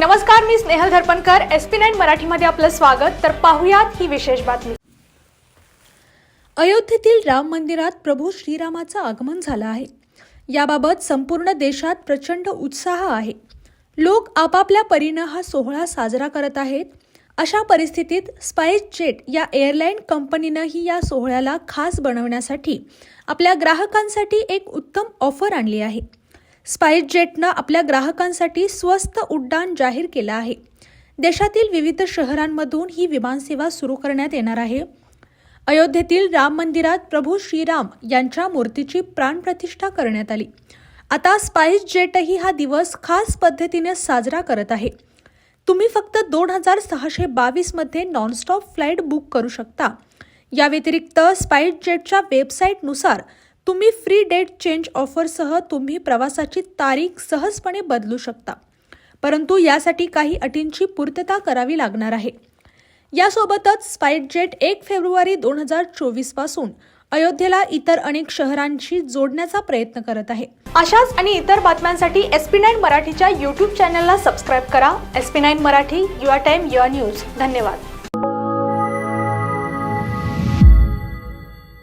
नमस्कार मी Snehal Dharpankar S P nine मराठीमध्ये आपलं स्वागत. तर पाहुयात ही विशेष बातमी. अयोध्येतील राम मंदिरात प्रभू श्रीरामाचं आगमन झालं आहे. याबाबत संपूर्ण देशात प्रचंड उत्साह आहे. लोक आपापल्या परीनं हा सोहळा साजरा करत आहेत. अशा परिस्थितीत स्पाइस जेट या एअरलाईन कंपनीनंही या सोहळ्याला खास बनवण्यासाठी आपल्या ग्राहकांसाठी एक उत्तम ऑफर आणली आहे. स्पाईसजेटनं आपल्या ग्राहकांसाठी स्वस्त उड्डाण जाहीर केलं आहे. देशातील विविध शहरांमधून ही विमानसेवा सुरू करण्यात येणार आहे. अयोध्येतील राम मंदिरात प्रभू श्रीराम यांच्या मूर्तीची प्राणप्रतिष्ठा करण्यात आली. आता स्पाईस जेटही हा दिवस खास पद्धतीने साजरा करत आहे. तुम्ही फक्त दोन हजार सहाशे बावीसमध्ये नॉनस्टॉप फ्लाईट बुक करू शकता. या व्यतिरिक्त स्पाईस जेटच्या वेबसाईटनुसार तुम्ही फ्री डेट चेंज ऑफरसह तुम्ही प्रवासाची तारीख सहजपणे बदलू शकता. परंतु यासाठी काही अटींची पूर्तता करावी लागणार आहे. यासोबतच स्पाईटजेट एक फेब्रुवारी दोन हजार चोवीसपासून अयोध्येला इतर अनेक शहरांशी जोडण्याचा प्रयत्न करत आहे. अशाच आणि इतर बातम्यांसाठी एस पी नाईन मराठीच्या यूट्यूब चॅनलला सबस्क्राईब करा. S P nine Marathi your time your news धन्यवाद.